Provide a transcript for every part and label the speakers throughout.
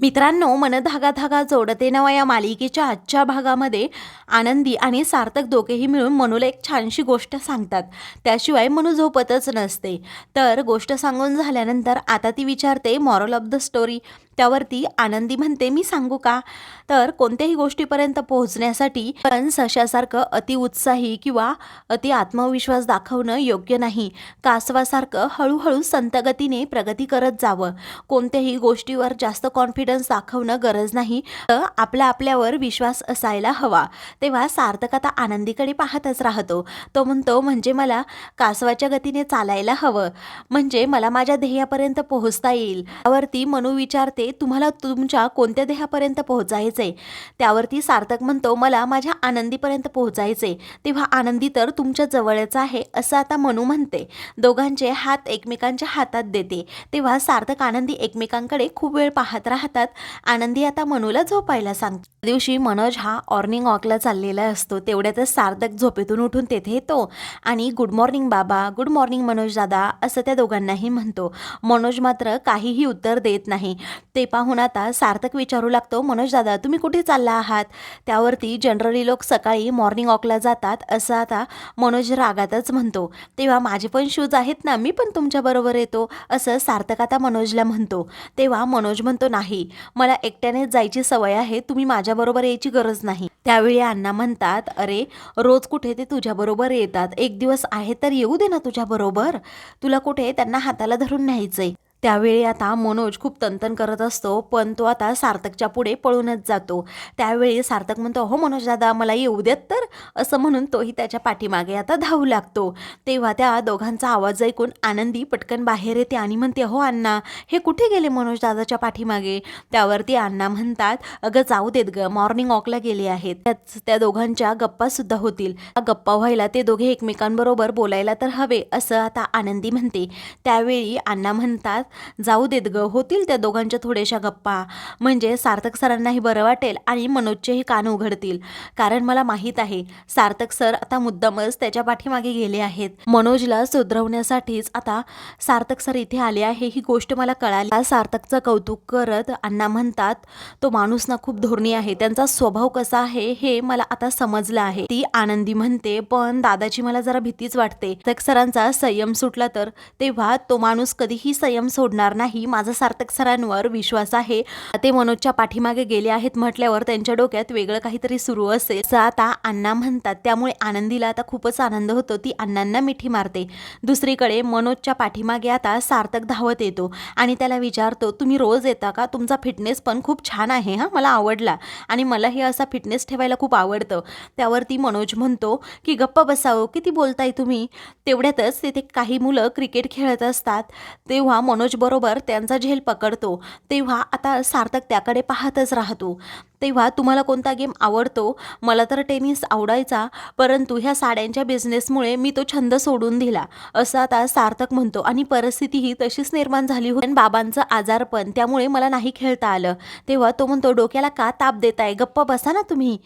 Speaker 1: मित्रांनो मन धागा धागा जोडते नवा या मालिकेच्या आजच्या भागामध्ये आनंदी आणि सार्थक दोघेही मिळून मनूला एक छानशी गोष्ट सांगतात. त्याशिवाय मनू झोपतच नसते. तर गोष्ट सांगून झाल्यानंतर आता ती विचारते मॉरल ऑफ द स्टोरी त्यावरती आनंदी म्हणते मी सांगू का? तर कोणत्याही गोष्टीपर्यंत पोहोचण्यासाठी पण सशासारखं अति उत्साही किंवा अति आत्मविश्वास दाखवणं योग्य नाही. कासवासारखं हळूहळू संतगतीने प्रगती करत जावं. कोणत्याही गोष्टीवर जास्त कॉन्फिडन्स दाखवणं गरज नाही. तर आपला आपल्यावर विश्वास असायला हवा. तेव्हा सार्थक आता आनंदीकडे पाहतच राहतो. तो म्हणतो म्हणजे मला कासवाच्या गतीने चालायला हवं. म्हणजे मला माझ्या ध्येयापर्यंत पोहोचता येईल. त्यावरती मनू विचारते तुम्हाला तुमच्या कोणत्या देहापर्यंत पोहोचायचं आहे त्यावरती सार्थक म्हणतो मला माझ्या आनंदीपर्यंत पोहोचायचे तेव्हा आनंदी तर तुमच्या जवळच आहे असं आता मनू म्हणते. दोघांचे हात एकमेकांच्या हातात देते. तेव्हा सार्थक आनंदी एकमेकांकडे खूप वेळ पाहत राहतात. आनंदी आता मनूला झोपायला सांगतो. त्या दिवशी मनोज हा ऑर्निंग वॉकला चाललेला असतो तेवढ्यातच सार्थक झोपेतून उठून तेथे येतो. आणि गुड मॉर्निंग बाबा. गुड मॉर्निंग मनोज दादा असं त्या दोघांनाही म्हणतो. मनोज मात्र काहीही उत्तर देत नाही. ते पाहून आता सार्थक विचारू लागतो मनोज दादा तुम्ही कुठे चालला आहात? त्यावरती जनरली लोक सकाळी मॉर्निंग वॉकला जातात असं आता मनोज रागातच म्हणतो. तेव्हा माझे पण शूज आहेत ना मी पण तुमच्याबरोबर येतो असं सार्थक आता मनोजला म्हणतो. तेव्हा मनोज म्हणतो नाही मला एकट्यानेच जायची सवय आहे तुम्ही माझ्याबरोबर यायची गरज नाही. त्यावेळी अण्णा म्हणतात अरे रोज कुठे ते तुझ्याबरोबर येतात? एक दिवस आहे तर येऊ दे ना तुझ्याबरोबर तुला कुठे त्यांना हाताला धरून न्यायचंय. त्यावेळी आता मनोज खूप तनतन करत असतो पण तो आता सार्थकच्या पुढे पळूनच जातो. त्यावेळी सार्थक म्हणतो हो मनोज दादा मला येऊ देत तर? असं म्हणून तोही त्याच्या पाठीमागे आता धावू लागतो. तेव्हा त्या दोघांचा आवाज ऐकून आनंदी पटकन बाहेर येते आणि म्हणते हो अण्णा हे कुठे गेले मनोज दादाच्या पाठीमागे? त्यावरती अण्णा म्हणतात अगं जाऊ देत ग मॉर्निंग वॉकला गेले आहेत. त्याच त्या दोघांच्या गप्पा सुद्धा होतील. गप्पा व्हायला ते दोघे एकमेकांबरोबर बोलायला तर हवे असं आता आनंदी म्हणते. त्यावेळी अण्णा म्हणतात जाऊ देत ग होतील त्या दोघांच्या थोड्याशा गप्पा. म्हणजे सार्थक सरांनाही बरं वाटेल आणि मनोजचेही कान उघडतील. कारण मला माहीत आहे सार्थक सर आता मुद्दामच त्याच्या पाठीमागे गेले आहेत. मनोजला सुधरवण्यासाठीच आता सार्थक सर इथे आले आहे ही गोष्ट मला कळाली. सार्थकचं कौतुक करत अण्णा म्हणतात तो माणूस ना खूप धोरणी आहे त्यांचा स्वभाव कसा आहे हे मला आता समजलं आहे. ती आनंदी म्हणते पण दादाची मला जरा भीतीच वाटते. सरांचा संयम सुटला तर तेव्हा तो माणूस कधीही संयम सोडणार नाही. माझा सार्थक सरांवर विश्वास आहे. ते मनोजच्या पाठीमागे गेले आहेत म्हटल्यावर त्यांच्या डोक्यात वेगळं काहीतरी सुरू असेल. असं आता अण्णा म्हणतात. त्यामुळे आनंदीला आता खूपच आनंद होतो. ती अण्णांना मिठी मारते. दुसरीकडे मनोजच्या पाठीमागे आता सार्थक धावत येतो आणि त्याला विचारतो तुम्ही रोज येता का? तुमचा फिटनेस पण खूप छान आहे हा? मला आवडला. आणि मला हे असा फिटनेस ठेवायला खूप आवडतं. त्यावरती मनोज म्हणतो की गप्प बसावं. किती बोलताय तुम्ही? तेवढ्यातच तिथे काही मुलं क्रिकेट खेळत असतात. तेव्हा मनोज बरोबर त्यांचा झेल पकडतो तेव्हा आता सार्थक त्याकडे पाहतच राहतो. तेव्हा तुम्हाला कोणता गेम आवडतो? मला तर टेनिस आवडायचा परंतु ह्या साड्यांच्या बिझनेसमुळे मी तो छंद सोडून दिला असं आता सार्थक म्हणतो. आणि परिस्थिती ही तशीच निर्माण झाली होती. बाबांचं आजारपण त्यामुळे मला नाही खेळता आलं. तेव्हा तो म्हणतो डोक्याला का ताप देताय? गप्प बसा ना तुम्ही.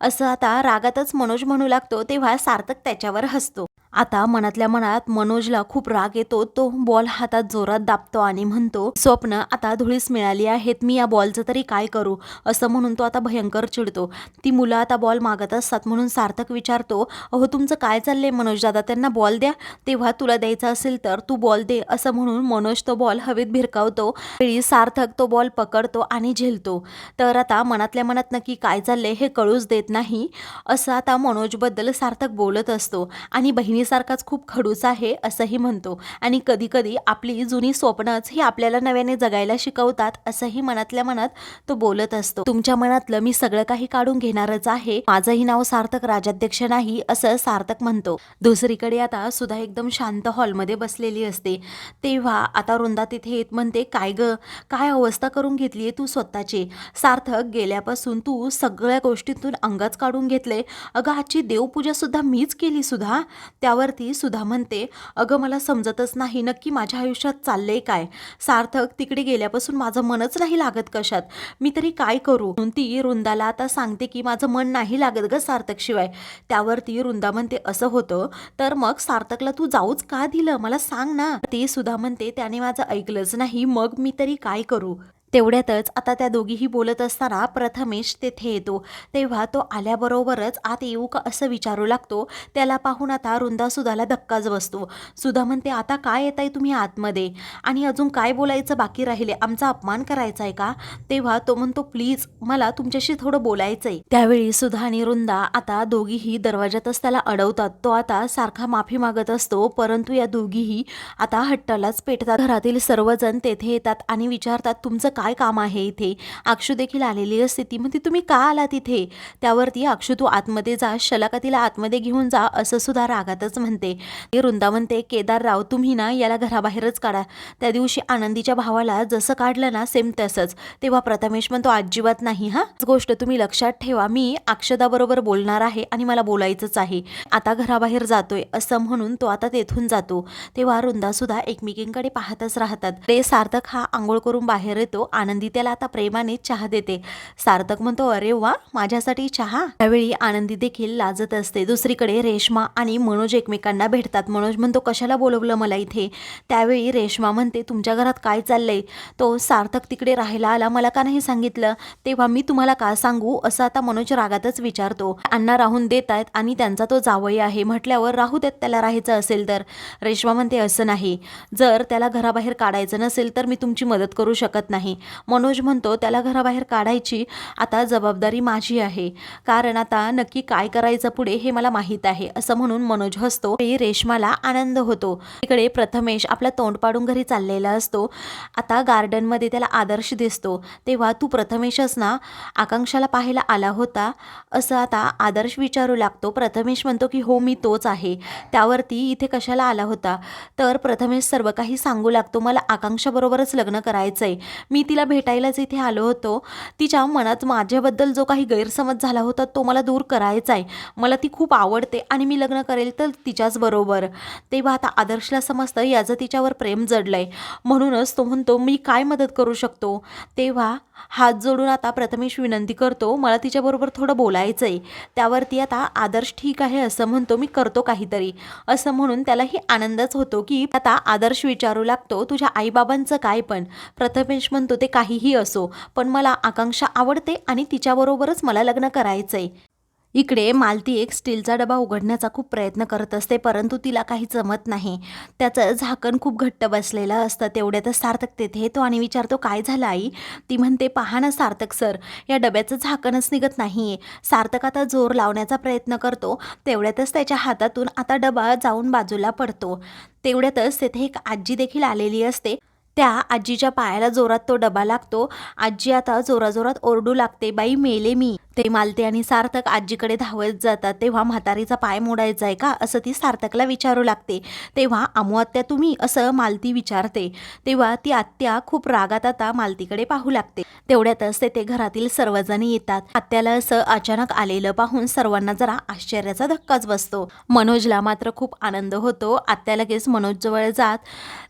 Speaker 1: असं आता रागातच मनोज म्हणू लागतो तेव्हा सार्थक त्याच्यावर हसतो. आता मनातल्या मनात मनोजला खूप राग येतो तो बॉल हातात जोरात दाबतो आणि म्हणतो स्वप्न आता धुळीस मिळाली आहेत मी या बॉलचं तरी काय करू? असं म्हणून तो आता भयंकर चिडतो. ती मुलं आता बॉल मागत असतात म्हणून सार्थक विचारतो अहो तुमचं काय चाललंय मनोज दादा त्यांना बॉल द्या. तेव्हा तुला द्यायचा असेल तर तू बॉल दे असं म्हणून मनोज तो बॉल हवेत भिरकावतो. वेळी सार्थक तो बॉल पकडतो आणि झेलतो. तर आता मनातल्या मनात नक्की काय चाललंय हे कळूच देत नाही असं आता मनोजबद्दल सार्थक बोलत असतो. आणि बहिणी बहिणीसारखाच खूप खडूस आहे असंही म्हणतो. आणि कधीकधी आपली जुनी स्वप्नच ही आपल्याला नव्याने जगायला शिकवतात असंही मनातल्या मनात तो बोलत असतो. तुमच्या मनातलं मी सगळं काही काढून घेणारच आहे माझंही नाव सार्थक राजाध्यक्ष नाही असं सार्थक म्हणतो. दुसरीकडे आता सुद्धा एकदम शांत हॉलमध्ये बसलेली असते. तेव्हा आता रुंदा तिथे येत म्हणते काय ग? काय अवस्था करून घेतली आहे तू स्वतःची? सार्थक गेल्यापासून तू सगळ्या गोष्टीतून अंगच काढून घेतले अगं आजची देवपूजा सुद्धा मीच केली सुद्धा त्या त्यावरती सुधा म्हणते अगं मला समजतच नाही नक्की माझ्या आयुष्यात चाललंय काय. सार्थक तिकडे गेल्यापासून माझं मनच नाही लागत कशात. मी तरी काय करू? म्हणून ती वृंदाला आता सांगते की माझं मन नाही लागत ग सार्थक शिवाय. त्यावरती वृंदा म्हणते असं होतं. तर मग सार्थकला तू जाऊच का दिलं? मला सांग ना. ती सुधा म्हणते त्याने माझं ऐकलंच नाही. मग मी तरी काय करू? तेवढ्यातच आता त्या दोघीही बोलत असताना प्रथमेश तेथे येतो. तेव्हा तो आल्याबरोबरच आत येऊ का असं विचारू लागतो. त्याला पाहून आता रुंदा सुधाला धक्काच बसतो. सुधा म्हणते आता काय येत आहे तुम्ही आतमध्ये? आणि अजून काय बोलायचं बाकी राहिले? आमचा अपमान करायचा आहे का? तेव्हा तो म्हणतो प्लीज मला तुमच्याशी थोडं बोलायचं आहे त्यावेळी सुधा आणि रुंदा आता दोघीही दरवाजातच त्याला अडवतात. तो आता सारखा माफी मागत असतो परंतु या दोघीही आता हट्टालाच पेटतात. घरातील सर्वजण तेथे येतात आणि विचारतात तुमचं काय काय काम आहे इथे? अक्षू देखील आलेली असते. ती म्हणते तुम्ही का आला तिथे त्यावरती अक्षू तू आतमध्ये जा. शलाका तिला आतमध्ये घेऊन जा असं सुद्धा रागातच म्हणते. हे वृंदा म्हणते केदारराव तुम्ही ना याला घराबाहेरच काढा. त्या दिवशी आनंदीच्या भावाला जसं काढलं ना सेम तसंच. तेव्हा प्रथमेश म्हणतो अजिबात नाही हा. गोष्ट तुम्ही लक्षात ठेवा. मी अक्षदाबरोबर बोलणार आहे आणि मला बोलायचंच आहे. आता घराबाहेर जातोय असं म्हणून तो आता तेथून जातो. तेव्हा वृंदा सुद्धा एकमेकींकडे पाहतच राहतात. रे सार्थक हा आंघोळ करून बाहेर येतो आनंदी त्याला आता प्रेमाने चहा देते. सार्थक म्हणतो अरे वा माझ्यासाठी चहा. त्यावेळी आनंदी देखील लाजत असते. दुसरीकडे रेश्मा आणि मनोज एकमेकांना भेटतात. मनोज म्हणतो कशाला बोलवलं मला इथे? त्यावेळी रेश्मा म्हणते तुमच्या घरात काय चाललंय? तो सार्थक तिकडे राहायला आला. मला का नाही सांगितलं? तेव्हा मी तुम्हाला का सांगू? असं आता मनोज रागातच विचारतो. अण्णा राहून देत आहेत आणि त्यांचा तो जावई आहे. म्हटल्यावर राहू देत त्याला राहायचं असेल तर? रेश्मा म्हणते असं नाही. जर त्याला घराबाहेर काढायचं नसेल तर मी तुमची मदत करू शकत नाही. मनोज म्हणतो त्याला घराबाहेर काढायची आता जबाबदारी माझी आहे. कारण आता नक्की काय करायचं पुढे हे मला माहीत आहे. असं म्हणून मनोज हसतो. रेशमाला आनंद होतो. इकडे प्रथमेश आपला तोंड पाडून घरी चाललेला असतो. आता गार्डनमध्ये त्याला आदर्श दिसतो. तेव्हा तू प्रथमेशच ना? आकांक्षाला पाहायला आला होता. असं आता आदर्श विचारू लागतो. प्रथमेश म्हणतो की हो मी तोच आहे. त्यावरती इथे कशाला आला होता? तर प्रथमेश सर्व काही सांगू लागतो मला आकांक्षाबरोबरच लग्न करायचं आहे मी तिला भेटायलाच इथे आलो होतो. तिच्या मनात माझ्याबद्दल जो काही गैरसमज झाला होता तो मला दूर करायचा आहे मला ती खूप आवडते आणि मी लग्न करेल तर तिच्याच बरोबर. तेव्हा आता आदर्शला समजतं याचं तिच्यावर प्रेम जडलं आहे म्हणूनच तो म्हणतो मी काय मदत करू शकतो? तेव्हा हात जोडून आता प्रथमेश विनंती करतो मला तिच्याबरोबर थोडं बोलायचं आहे त्यावरती आता आदर्श ठीक आहे असं म्हणतो मी करतो काहीतरी. असं म्हणून त्यालाही आनंदच होतो की आता आदर्श विचारू लागतो तुझ्या आईबाबांचं काय पण? प्रथमेश म्हणतो ते काहीही असो पण मला आकांक्षा आवडते आणि तिच्याबरोबरच मला लग्न करायचं आहे इकडे मालती एक स्टीलचा डबा उघडण्याचा खूप प्रयत्न करत असते परंतु तिला काही जमत नाही. त्याचं झाकण खूप घट्ट बसलेलं असतं तेवढ्यातच सार्थक तेथे येतो आणि विचारतो काय झालं आई? ती म्हणते पहा ना सार्थक सर या डब्याचं झाकणच निघत नाही आहे सार्थक आता जोर लावण्याचा प्रयत्न करतो तेवढ्यातच त्याच्या हातातून आता डबा जाऊन बाजूला पडतो. तेवढ्यातच तेथे एक आजी देखील आलेली असते त्या आजीच्या पायाला जोरात तो डबा लागतो. आजी आता जोराजोरात ओरडू लागते बाई मेले मी. ते मालते आणि सार्थक आजीकडे धावत जातात तेव्हा म्हातारीचा पाय मोडायचा आहे का? असं ती सार्थकला विचारू लागते. तेव्हा आमू आत्या तुम्ही? असं मालती विचारते. तेव्हा ती आत्या खूप रागात आता मालतीकडे पाहू लागते. तेवढ्यातच ते ते घरातील सर्वजण येतात. आत्याला असं अचानक आलेलं पाहून सर्वांना जरा आश्चर्याचा धक्काच बसतो. मनोजला मात्र खूप आनंद होतो. आत्या लगेच मनोजजवळ जात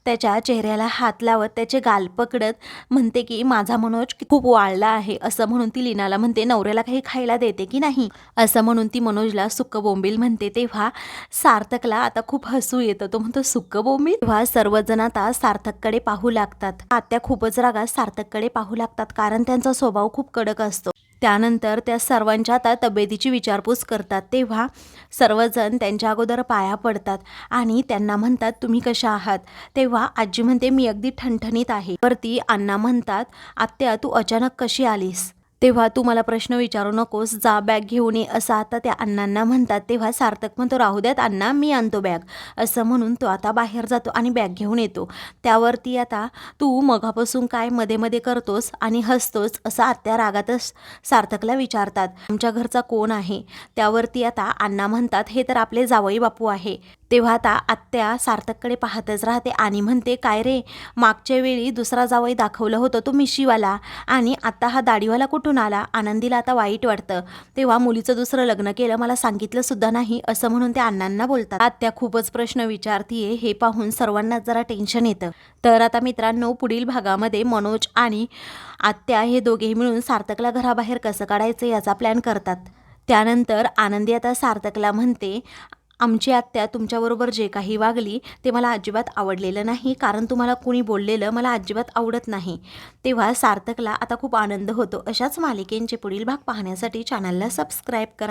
Speaker 1: त्याच्या चेहऱ्याला हात लावत त्याचे गाल पकडत म्हणते की माझा मनोज खूप वाळला आहे. असं म्हणून ती लीनाला म्हणते नवऱ्याला काही हे खायला देते की नाही? असं म्हणून ती मनोजला सुक्क बोंबील म्हणते तेव्हा सार्थकला आता खूप हसू येतं. तो म्हणतो सुक्क बोंबील तेव्हा सर्वजण आता सार्थककडे पाहू लागतात. आत्या खूपच रागात सार्थककडे पाहू लागतात कारण त्यांचा स्वभाव खूप कडक असतो. त्यानंतर त्या सर्वांच्या आता तब्येतीची विचारपूस करतात. तेव्हा सर्वजण त्यांच्या अगोदर पाया पडतात आणि त्यांना म्हणतात तुम्ही कशा आहात? तेव्हा आजी म्हणते मी अगदी ठणठणीत आहे. वरती अण्णा म्हणतात आत्या तू अचानक कशी आलीस? तेव्हा तू मला प्रश्न विचारू नकोस जा बॅग घेऊन ये. असं आता त्या अण्णांना म्हणतात. तेव्हा सार्थक म्हणतो राहू द्यात अण्णा मी आणतो बॅग असं म्हणून तो आता बाहेर जातो आणि बॅग घेऊन येतो. त्यावरती आता तू मगापासून काय मध्ये मध्ये करतोस आणि हसतोस असं आत्या रागातच सार्थकला विचारतात. आमच्या घरचा कोण आहे? त्यावरती आता अण्णा म्हणतात हे तर आपले जावई बापू आहे. तेव्हा आता आत्या सार्थककडे पाहतच राहते आणि म्हणते काय रे मागच्या वेळी दुसरा जावई दाखवलं होतं तो मिशीवाला आणि आता हा दाढीवाला कुठून आला? आनंदीला आता वाईट वाटतं. तेव्हा मुलीचं दुसरं लग्न केलं मला सांगितलं सुद्धा नाही असं म्हणून ते अण्णांना बोलतात. आत्या खूपच प्रश्न विचारतीये हे पाहून सर्वांना जरा टेन्शन येतं. तर आता मित्रांनो पुढील भागामध्ये मनोज आणि आत्या हे दोघेही मिळून सार्थकला घराबाहेर कसं काढायचं याचा प्लॅन करतात. त्यानंतर आनंदी आता सार्थकला म्हणते आमची आत्या तुमच्याबरोबर जे काही वागली ते मला अजिबात आवडलेलं नाही कारण तुम्हाला कुणी बोललेलं मला अजिबात आवडत नाही. तेव्हा सार्थकला आता खूप आनंद होतो अशाच मालिकेंचे पुढील भाग पाहण्यासाठी चॅनलला सबस्क्राईब करा.